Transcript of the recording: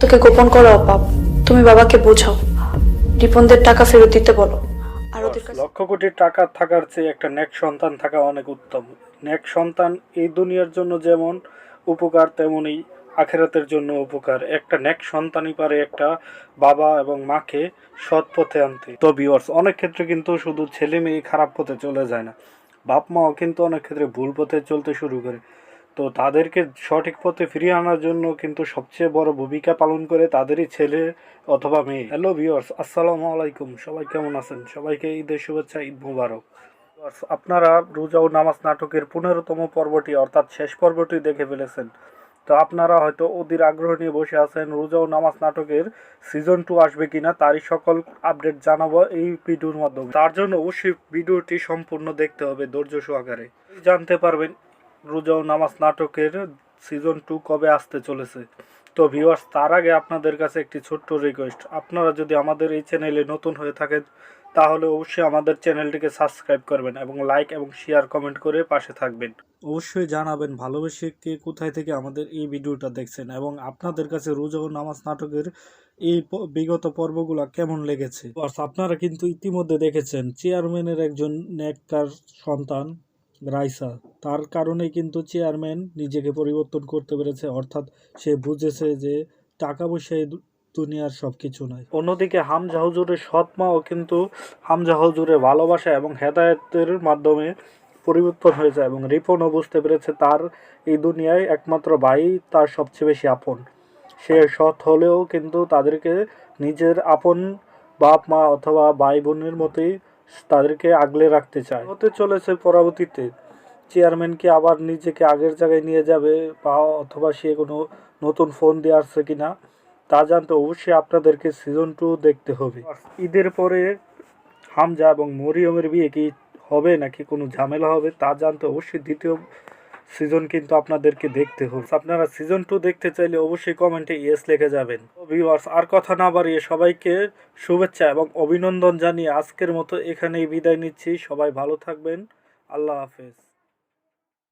তোকে গোপন করা অপাপ তুমি বাবাকে বোঝাও। রিপনদের টাকা ফেরত দিতে বলো। আর ওদের কাছে লক্ষ কোটি টাকা থাকার চেয়ে একটা নেক সন্তান থাকা অনেক উত্তম। নেক সন্তান এই দুনিয়ার জন্য যেমন উপকার তেমনই আখেরাতের জন্য উপকার। একটা নেক সন্তানই পারে একটা বাবা এবং মাকে সৎ পথে আনতে। তো ভিউয়ার্স অনেক ক্ষেত্রে কিন্তু শুধু ছেলে মেয়ে খারাপ পথে চলে যায় না। বাপ মাও কিন্তু অনেক ক্ষেত্রে ভুল পথে চলতে শুরু করে। তো তাদেরকে সঠিক পথে ফিরিয়ে আনার জন্য কিন্তু সবচেয়ে বড় ভূমিকা পালন করে তাদেরই ছেলে অথবা মেয়ে। হ্যালো ভিউয়ার্স আসসালামু আলাইকুম। সবাই কেমন আছেন? সবাইকে ঈদের শুভেচ্ছা, ঈদ মুবারক। আপনারা রোজা ও নামাজ নাটকের পনেরোতম পর্বটি, অর্থাৎ শেষ পর্বটি দেখে ফেলেছেন। তো আপনারা হয়তো অধীর আগ্রহ নিয়ে বসে আছেন, রোজা ও নামাজ নাটকের সিজন টু আসবে কিনা তারই সকল আপডেট জানাব এই ভিডিওর মাধ্যমে। তার জন্য অবশ্যই ভিডিওটি সম্পূর্ণ দেখতে হবে ধৈর্য সহকারে। জানতে পারবেন রোজা ও নামাজ নাটকের সিজন টু কবে আসতে চলেছে? তো ভিউয়ার্স তার আগে আপনাদের কাছে একটি ছোট্ট রিকোয়েস্ট আপনারা যদি আমাদের এই চ্যানেলে নতুন হয়ে থাকেন, তাহলে অবশ্যই আমাদের চ্যানেলটিকে সাবস্ক্রাইব করবেন এবং লাইক এবং শেয়ার কমেন্ট করে পাশে থাকবেন। অবশ্যই জানাবেন ভালোবেসে কে কোথায় থেকে আমাদের এই ভিডিওটা দেখছেন এবং আপনাদের কাছে রোজা ও নামাজ নাটকের এই বিগত পর্বগুলো কেমন লেগেছে? আপনারা কিন্তু ইতিমধ্যে দেখেছেন চেয়ারম্যানের একজন নেককার সন্তান রাইসা। তার কারণে কিন্তু চেয়ারম্যান নিজেকে পরিবর্তন করতে পেরেছে, অর্থাৎ সে বুঝেছে যে টাকা পয়সা দুনিয়ার সব কিছু নয়। অন্যদিকে হামজা হুজুরের সৎ মাও কিন্তু হামজা হুজুরের ভালোবাসা এবং হেদায়তের মাধ্যমে পরিবর্তন হয়েছে এবং রিপনও বুঝতে পেরেছে তার এই দুনিয়ায় একমাত্র ভাই, তার সবচেয়ে বেশি আপন। সে সৎ হলেও কিন্তু তাদেরকে নিজের আপন বাপ মা অথবা ভাই বোনের মতোই তাদেরকে আগলে রাখতে চায়। হতে চলেছে পরবর্তীতে। চেয়ারম্যান কি আবার নিজেকে আগের জায়গায় নিয়ে যাবে বা অথবা সে কোনো নতুন ফোন দিয়ে আসছে কিনা, তা জানতে অবশ্যই আপনাদেরকে সিজন টু দেখতে হবে। ঈদের পরে হামজা এবং মরিয়মের বিয়ে কি হবে নাকি কোনো ঝামেলা হবে, তা জানতে অবশ্যই দ্বিতীয় সিজন কিন্তু আপনাদেরকে দেখতে হবে। আপনারা সিজন টু দেখতে চাইলে অবশ্যই কমেন্টে ইয়েস লিখে যাবেন। ভিউয়ার্স আর কথা না বাড়িয়ে সবাইকে শুভেচ্ছা এবং অভিনন্দন জানিয়ে আজকের মতো এখানেই বিদায় নিচ্ছি। সবাই ভালো থাকবেন। আল্লাহ হাফেজ।